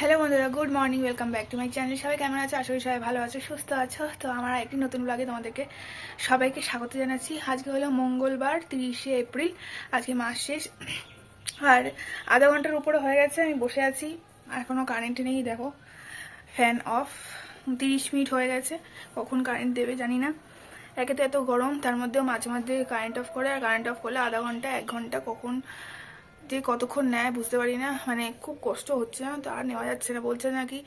Hello বন্ধুরা, good morning, welcome back to my channel. সবাই কেমন আছো? করি সবাই ভালো আছো, সুস্থ আছো। তো আমার একটি নতুন ব্লগে তোমাদেরকে সবাইকে স্বাগত জানাচ্ছি। আজকে হলো মঙ্গলবার, তিরিশে এপ্রিল, আজকে মাস শেষ। আর আধা ঘণ্টার উপরে হয়ে গেছে, আমি বসে আছি। এখনও কারেন্ট নেই, দেখো ফ্যান অফ তিরিশ মিনিট হয়ে গেছে, কখন কারেন্ট দেবে জানি না। একে তো এত গরম, তার মধ্যেও মাঝে মাঝে কারেন্ট অফ করে, আর কারেন্ট অফ করলে আধা ঘণ্টা, এক ঘণ্টা কখন যে কতক্ষণ নেয় বুঝতে পারি না। মানে খুব কষ্ট হচ্ছে না তো, আর নেওয়া যাচ্ছে না। বলছে নাকি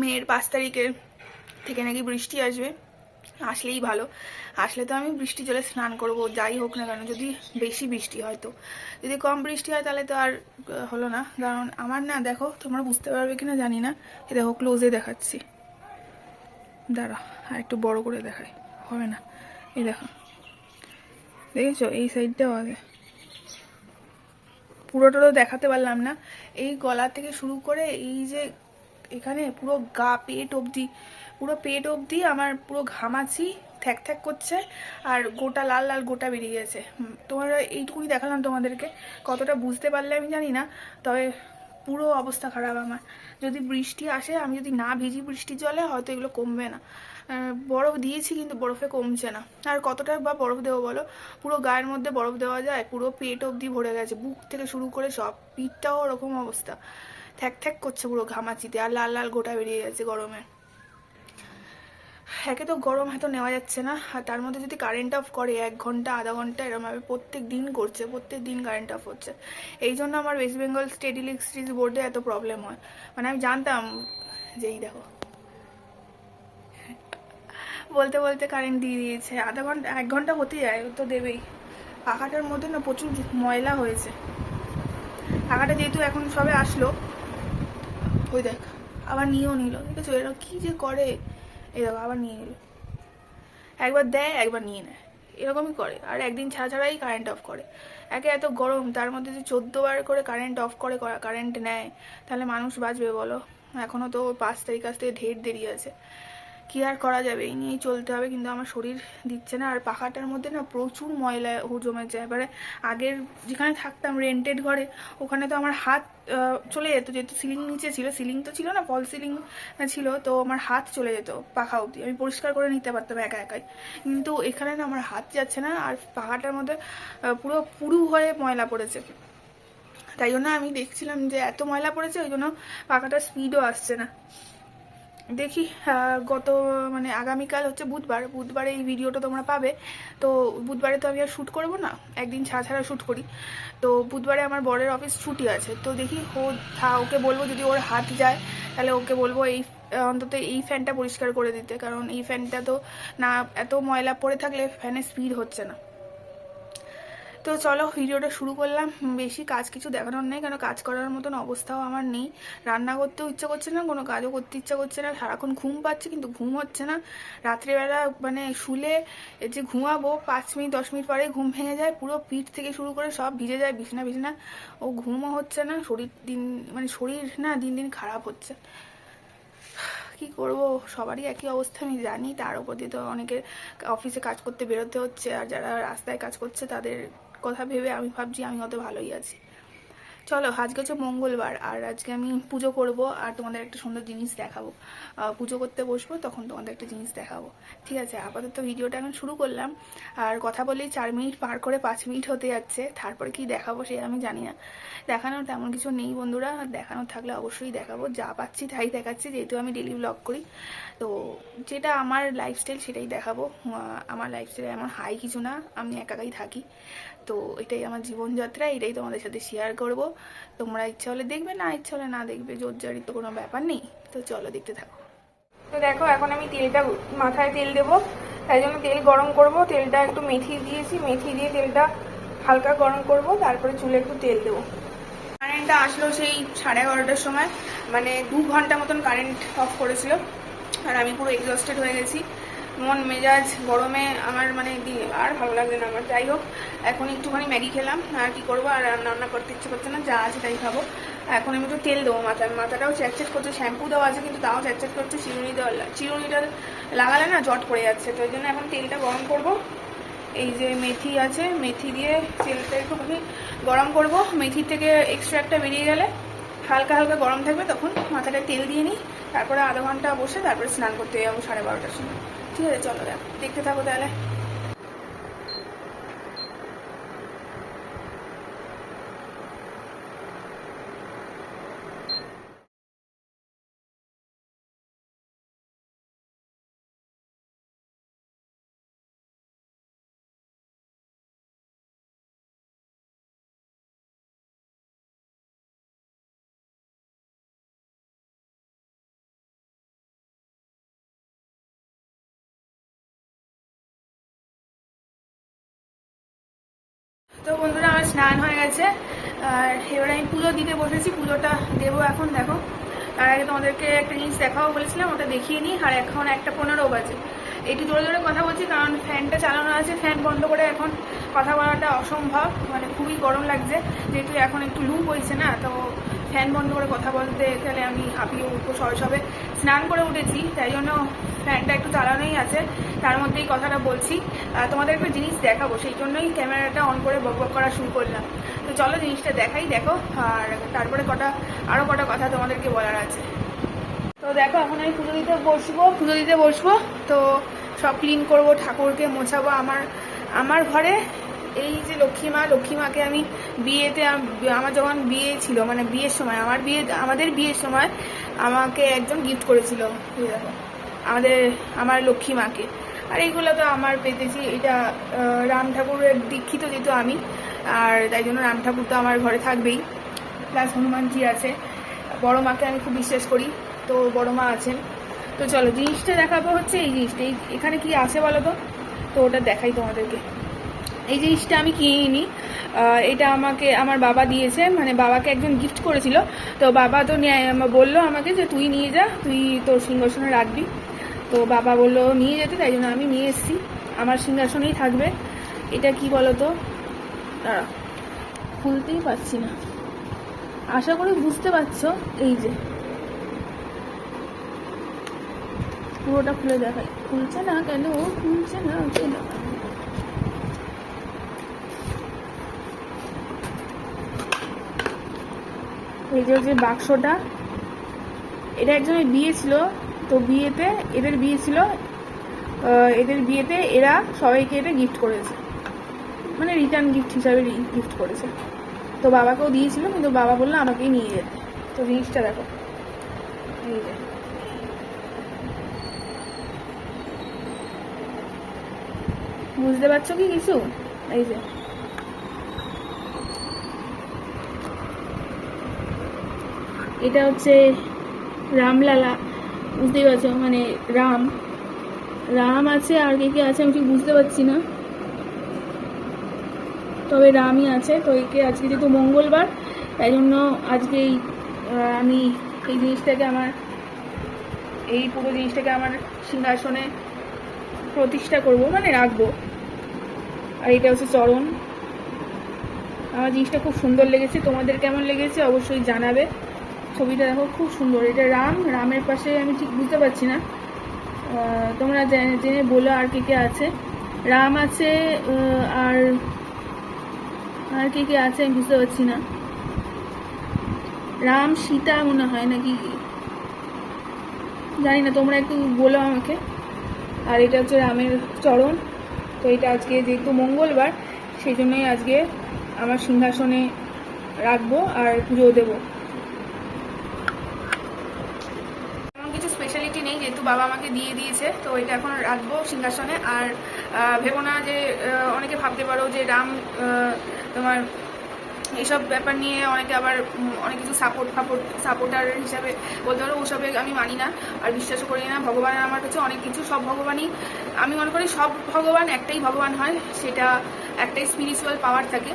মেয়ের পাঁচ তারিখের থেকে নাকি বৃষ্টি আসবে। আসলেই ভালো। আসলে তো আমি বৃষ্টি জলে স্নান করব, যাই হোক না কেন, যদি বেশি বৃষ্টি হয় তো। যদি কম বৃষ্টি হয় তাহলে তো আর হলো না। কারণ আমার না, দেখো, তোমরা বুঝতে পারবে কিনা জানি না। এ দেখো ক্লোজে দেখাচ্ছি। দাঁড়া, আর একটু বড় করে দেখাই। হবে না। এই দেখো। দেখেছ? এই সাইডটাও আগে। পুরোটা তো দেখাতে পারলাম না। এই গলা থেকে শুরু করে এই যে এখানে পুরো গা পেট অবধি, পুরো পেট অবধি আমার পুরো ঘামাচি, থ্যাক থ্যাক করছে আর গোটা লাল লাল গোটা বেরিয়ে গেছে। তোমরা এইটুকুই দেখালাম তোমাদেরকে। কতটা বুঝতে পারলে আমি জানি না, তবে পুরো অবস্থা খারাপ আমার। যদি বৃষ্টি আসে, আমি যদি না ভিজি বৃষ্টি জলে, হয়তো এগুলো কমবে না। বরফ দিয়েছি কিন্তু বরফে কমছে না। আর কতটা বা বরফ দেবো বলো? পুরো গায়ের মধ্যে বরফ দেওয়া যায়, পুরো পেট অবধি ভরে গেছে। বুক থেকে শুরু করে সব পিঠটাও ওরকম অবস্থা। থ্যাক থ্যাক করছে পুরো ঘামাচিতে, আর লাল লাল গোটা বেরিয়ে গেছে গরমে। একে তো গরম হয়তো নেওয়া যাচ্ছে না, আর তার মধ্যে যদি কারেন্ট অফ করে, এক ঘণ্টা, আধা ঘণ্টা এরমভাবে প্রত্যেক দিন করছে, প্রত্যেক দিন কারেন্ট অফ হচ্ছে। এই জন্য আমার ওয়েস্ট বেঙ্গল স্টেট ইলেকট্রিসিটি বোর্ডে এত প্রবলেম হয়। মানে আমি জানতাম যেই দেখো। বলতে বলতে কারেন্ট দিয়ে দিয়েছে। আধা ঘণ্টা, এক ঘণ্টা হতে যায় তো দেবেই। পাখাটার মধ্যে না প্রচুর ময়লা হয়েছে। পাখাটা যেহেতু এখন সবে আসলো, ওই দেখ, আবার নিয়েও নিল। ঠিক আছে এরা কী যে করে? এই দেখো, আবার নিয়ে নিল। একবার দেয়, একবার নিয়ে নেয়। এরকমই করে। আর একদিন ছাড়া ছাড়াই কারেন্ট অফ করে। একে এত গরম, তার মধ্যে যদি চোদ্দ বার করে কারেন্ট অফ করে কারেন্ট নেয়, তাহলে মানুষ বাঁচবে বলো? এখনও তো পাঁচ তারিখ আসতে ঢের দেরি আছে। কি আর করা যাবে, এই নিয়েই চলতে হবে। কিন্তু আমার শরীর দিচ্ছে না। আর পাখাটার মধ্যে না প্রচুর ময়লা হু জমেছে এবারে আগের যেখানে থাকতাম রেন্টেড ঘরে, ওখানে তো আমার হাত চলে যেত। যেহেতু সিলিং নিচে ছিল সিলিং তো ছিল না ফল সিলিং ছিল, তো আমার হাত চলে যেত পাখা অবধি। আমি পরিষ্কার করে নিতে পারতাম একা একাই। কিন্তু এখানে না আমার হাত যাচ্ছে না, আর পাখাটার মধ্যে পুরো পুরু হয়ে ময়লা পড়েছে। তাই জন্য আমি দেখছিলাম যে এত ময়লা পড়েছে, ওই জন্য পাখাটার স্পিডও আসছে না। দেখি গত মানে আগামীকাল হচ্ছে বুধবার, বুধবারে এই ভিডিওটা তোমরা পাবে। তো বুধবারে তো আমি আর শ্যুট করব না, একদিন ছাড়া ছাড়া শ্যুট করি। তো বুধবারে আমার বরের অফিস ছুটি আছে, তো দেখি ও ওকে বলব যদি ওর হাত যায়, তাহলে ওকে বলব এই, অন্তত এই ফ্যানটা পরিষ্কার করে দিতে। কারণ এই ফ্যানটা তো না, এত ময়লা পড়ে থাকলে ফ্যানের স্পিড হচ্ছে না। তো চলো ভিডিওটা শুরু করলাম। বেশি কাজ কিছু দেখানোর নেই, কেন কাজ করার মতন অবস্থাও আমার নেই। রান্না করতেও ইচ্ছা করছে না, কোনো কাজও করতে ইচ্ছা করছে না। সারাক্ষণ ঘুম পাচ্ছে, কিন্তু ঘুম হচ্ছে না। রাত্রেবেলা মানে শুলে যে ঘুমাবো, পাঁচ মিনিট, দশ মিনিট পরে ঘুম ভেঙে যায়। পুরো পিঠ থেকে শুরু করে সব ভিজে যায়, বিছনা বিছনা। ও ঘুমও হচ্ছে না, শরীর দিন মানে শরীর না, দিন দিন খারাপ হচ্ছে। কি করব? সবারই একই অবস্থা, আমি জানি। তার উপর দিয়ে তো অনেকের অফিসে কাজ করতে বেরোতে হচ্ছে, আর যারা রাস্তায় কাজ করছে, তাদের কথা ভেবে আমি ভাবছি আমি হয়তো ভালোই আছি। চলো, আজকে হচ্ছে মঙ্গলবার আর আজকে আমি পুজো করব আর তোমাদের একটা সুন্দর জিনিস দেখাবো। পুজো করতে বসবো, তখন তোমাদের একটা জিনিস দেখাবো। ঠিক আছে, আপাতত ভিডিওটা এখন শুরু করলাম। আর কথা বলেই চার মিনিট পার করে পাঁচ মিনিট হতে যাচ্ছে, তারপরে কি দেখাবো সে আমি জানি না। দেখানোর তেমন কিছু নেই বন্ধুরা, দেখানোর থাকলে অবশ্যই দেখাবো। যা পাচ্ছি তাই দেখাচ্ছি, যেহেতু আমি ডেলি ব্লগ করি। তো যেটা আমার লাইফস্টাইল সেটাই দেখাবো। আমার লাইফস্টাইল এমন হাই কিছু না, আমি একাকাই থাকি। তো এটাই আমার জীবনযাত্রা এটাই তোমাদের সাথে শেয়ার করব। তোমরা ইচ্ছা হলে দেখবে না ইচ্ছা হলে না দেখবে জোর জারি তো কোনো ব্যাপার নেই। তো চলো দেখতে থাকো। তো দেখো এখন আমি তেলটা মাথায় তেল দেবো। তাই জন্য তেল গরম করব। তেলটা একটু মেথি দিয়েছি। মেথি দিয়ে তেলটা হালকা গরম করব। তারপরে চুলে একটু তেল দেবো। কারেন্টটা আসলো সেই সাড়ে এগারোটার সময়। মানে দু ঘণ্টা মতন কারেন্ট অফ করেছিল। আর আমি পুরো এক্সস্টেড হয়ে গেছি। মন মেজাজ গরমে আমার মানে আর ভালো লাগছে না আমার। যাই হোক, এখন একটুখানি ম্যাগি খেলাম, আর কি করব, আর রান্না করতে ইচ্ছে করছে না, যা আছে তাই খাব। এখন আমি একটু তেল দেবো মাথায় মাথাটাও চ্যাটচ্যাট করছে, শ্যাম্পু দেওয়া আছে কিন্তু তাও চ্যাটচ্যাট করছে, চিরুনি দেওয়া চিরুনিটা লাগালে না জট পড়ে যাচ্ছে, তো ওই জন্য এখন তেলটা গরম করব। এই যে মেথি আছে, মেথি দিয়ে তেলটা একটুখানি গরম করব। মেথি থেকে এক্সট্রাক্টটা বেরিয়ে গেলে হালকা হালকা গরম থাকবে, তখন মাথাটা তেল দিয়ে নিই, তারপরে আধা ঘণ্টা বসে তারপরে স্নান করতে যাব সাড়ে বারোটার সময়। ঠিক আছে চলো দেখ দেখতে থাকো তাহলে। তো বন্ধুরা, আমার স্নান হয়ে গেছে। আর এবারে আমি পুজো দিতে বসেছি, পুজোটা দেবো এখন, দেখো। তার আগে তোমাদেরকে একটা জিনিস দেখাও বলেছিলাম, ওটা দেখিয়ে নিই। আর এখন একটা পনেরো বাজে। একটু জোরে জোরে কথা বলছি, কারণ ফ্যানটা চালানো আছে, ফ্যান বন্ধ করে এখন কথা বলাটা অসম্ভব। মানে খুবই গরম লাগছে, যেহেতু এখন একটু লু হয়েছে না, তো ফ্যান বন্ধ করে কথা বলতে গেলে আমি হাঁপিয়ে উঠবো সবে স্নান করে উঠেছি, তাই জন্য ফ্যানটা একটু চালানোই আছে। তার মধ্যেই কথাটা বলছি। তোমাদের একটা জিনিস দেখাবো, সেই জন্যই ক্যামেরাটা অন করে বক বক করা শুরু করলাম। তো চলো জিনিসটা দেখাই, দেখো। আর তারপরে কটা আরও কটা কথা তোমাদেরকে বলার আছে। তো দেখো, এখন আমি পুজো দিতে বসবো, পুজো দিতে বসবো। তো সব ক্লিন করব, ঠাকুরকে মোছাবো আমার আমার ঘরে। এই যে লক্ষ্মী মা, লক্ষ্মী মাকে আমি বিয়েতে আমার যখন বিয়ে ছিল মানে বিয়ের সময়, আমার বিয়ে, আমাদের বিয়ের সময় আমাকে একজন গিফট করেছিল আমাদের, আমার লক্ষ্মী মাকে। আর এইগুলো তো আমার পেতেছি, এটা রাম ঠাকুরের দীক্ষিত যেহেতু আমি, আর তাই জন্য রাম ঠাকুর তো আমার ঘরে থাকবেই। প্লাস হনুমানজি আছে, বড় মাকে আমি খুব বিশ্বাস করি, তো বড় মা আছেন। তো চলো, জিনিসটা দেখাবো হচ্ছে এই জিনিসটা এখানে কি আছে বলো তো? তো ওটা দেখাই তোমাদেরকে। এই জিনিসটা আমি কিনিনি। এটা আমাকে, আমার বাবা দিয়েছে মানে বাবাকে একজন গিফট করেছিল। তো বাবা তো বলল আমাকে যে তুই নিয়ে যা, তুই তোর সিংহাসনে রাখবি। তো বাবা বলল, নিয়ে যেতে? তাই জন্য আমি নিয়ে এসেছি। আমার সিংহাসনেই থাকবে। এটা কি বলো তো দাঁড়া, খুলতেই পারছি না। আশা করি বুঝতে পারছ, এই যে। পুরোটা খুলে দেখাই। খুলছে না কেন? খুলছে না কেন এই যে যে বাক্সটা, এটা একজনের বিয়ে ছিল, তো বিয়েতে এদের বিয়ে ছিল এদের বিয়েতে এরা সবাইকে এটা গিফট করেছে। মানে রিটার্ন গিফট হিসাবে গিফট করেছে। তো বাবাকেও দিয়েছিল, কিন্তু বাবা বলল, আমাকেই নিয়ে যেতে। তো জিনিসটা দেখো। এই যে। বুঝতে পারছ কি কিছু? এই যে। এটা হচ্ছে রামলালা, বুঝতেই পারছ? মানে রাম। রাম আছে আর কে কে আছে আমি ঠিক বুঝতে পারছি না। তবে রামই আছে, তো একে আজকে যেহেতু মঙ্গলবার, তাই জন্য আজকে এই আমি এই জিনিসটাকে আমার, এই পুরো জিনিসটাকে আমার সিংহাসনে প্রতিষ্ঠা করব মানে রাখব। আর এটা হচ্ছে চরণ। আমার জিনিসটা খুব সুন্দর লেগেছে। তোমাদের কেমন লেগেছে অবশ্যই জানাবে। ছবিটা দেখো, খুব সুন্দর। এটা রাম, রামের পাশে আমি ঠিক বুঝতে পারছি না। তোমরা জেনে বলো আর কে কে আছে। রাম আছে আর আর কে কে আছে আমি বুঝতে পারছি না। রাম, সীতা মনে হয় নাকি? জানি না, তোমরা একটু বলো আমাকে। আর এটা হচ্ছে রামের চরণ। তো এটা আজকে যেহেতু মঙ্গলবার, সেই জন্যই আজকে আমার সিংহাসনে রাখব আর পুজো দেবো এমন কিছু স্পেশালিটি নেই যেহেতু বাবা আমাকে দিয়ে দিয়েছে, তো এটা এখন রাখব সিংহাসনে। আর ভেবো না যে অনেকে ভাবতে পারো যে রাম তোমার এইসব ব্যাপার নিয়ে অনেকে আবার অনেক কিছু সাপোর্ট ফাপোর্ট সাপোর্টার হিসাবে বলতে পারো, ওসবে আমি মানি না। আর বিশ্বাসও করি না, ভগবানের আমার কাছে অনেক কিছু, সব ভগবানই। আমি মনে করি সব ভগবান একটাই ভগবান হয়, সেটা একটাই স্পিরিচুয়াল পাওয়ার থাকে।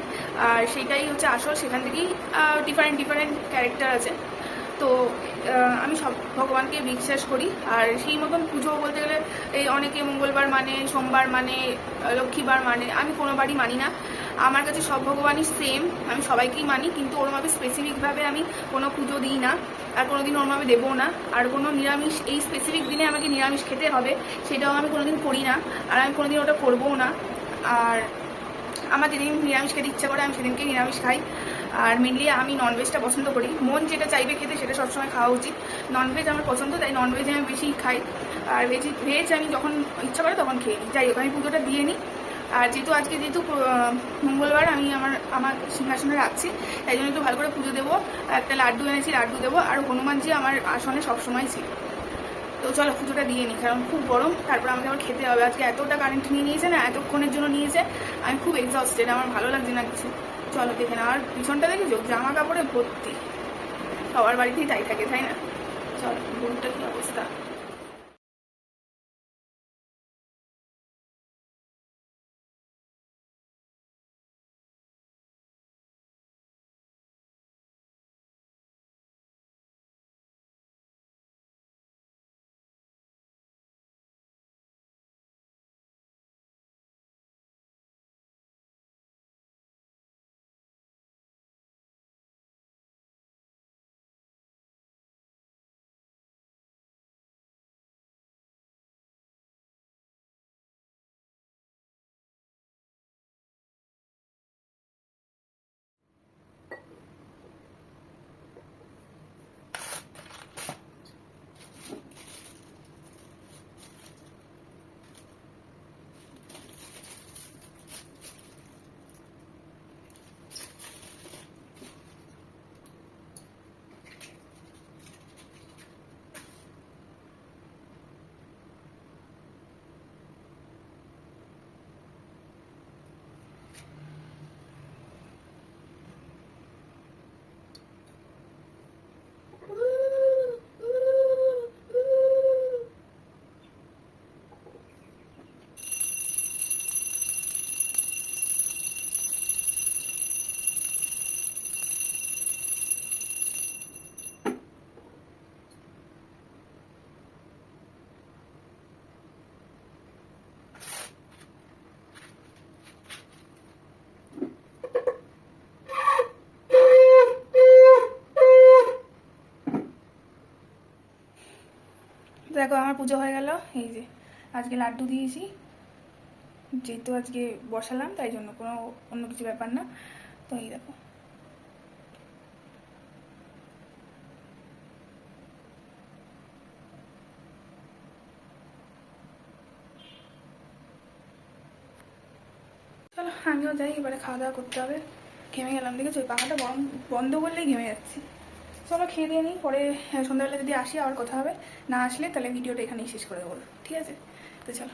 আর সেটাই হচ্ছে আসল, সেখান থেকেই ডিফারেন্ট ডিফারেন্ট ক্যারেক্টার আছে। তো আমি সব ভগবানকে বিশ্বাস করি। আর সেই মতন পুজো বলতে গেলে এই অনেকে মঙ্গলবার মানে সোমবার মানে লক্ষ্মীবার মানে আমি কোনো বারই মানি না। আমার কাছে সব ভগবানই সেম আমি সবাইকেই মানি, কিন্তু ওরমভাবে স্পেসিফিকভাবে আমি কোনো পুজো দিই না, আর কোনো দিন ওরমভাবে দেবও না। আর কোনো নিরামিষ, এই স্পেসিফিক দিনে আমাকে নিরামিষ খেতে হবে, সেটাও আমি কোনো দিন করি না, আর আমি কোনো দিন ওটা করবও না। আর আমার যেদিন নিরামিষ খেতে ইচ্ছা করে, আমি সেদিনকে নিরামিষ খাই। আর মেনলি আমি ননভেজটা পছন্দ করি। মন যেটা চাইবে খেতে সেটা সবসময় খাওয়া উচিত। ননভেজ আমার পছন্দ, তাই ননভেজ আমি বেশি খাই। আর ভেজ ভেজ আমি যখন ইচ্ছা করে তখন খেয়ে নিই। যাই হোক, আমি পুজোটা দিয়ে নিই। আর যেহেতু আজকে যেহেতু মঙ্গলবার, আমি আমার আমার সিংহাসনে রাখছি, তাই জন্য একটু ভালো করে পুজো দেবো। একটা লাড্ডু এনেছি, লাড্ডু দেবো। আর হনুমানজি আমার আসনে সবসময় ছিল। তো চলো, পুজোটা দিয়ে নিই, কারণ খুব গরম। তারপর আমাকে আবার খেতে হবে। আজকে এতটা কারেন্ট নিয়ে নিয়েছে না, এতক্ষণের জন্য নিয়েছে। আমি খুব এক্সস্টেড আমার ভালো লাগছে না কিছু। চলো দেখে না আর পিছনটা দেখেছ? জামা কাপড়ে ভর্তি। সবার বাড়িতেই তাই থাকে, তাই না? চলো বোনটা কি অবস্থা? দেখো, আমার পুজো হয়ে গেল। এই যে, আজকে লাড্ডু দিয়েছি। যেহেতু আজকে বসালাম, তাই জন্য কোনো অন্য কিছু ব্যাপার না। তো এই দেখো। চলো, আমিও যাই, এবারে খাওয়া দাওয়া করতে হবে। ঘেমে গেলাম, দেখেছ? ওই পাখাটা বন্ধ বন্ধ করলেই ঘেমে যাচ্ছি। চলো খেয়ে দিয়ে নিই, পরে সন্ধ্যাবেলা যদি আসি, আবার কথা হবে। না আসলে তাহলে ভিডিওটা এখানেই শেষ করে দেবো। ঠিক আছে? তো চলো।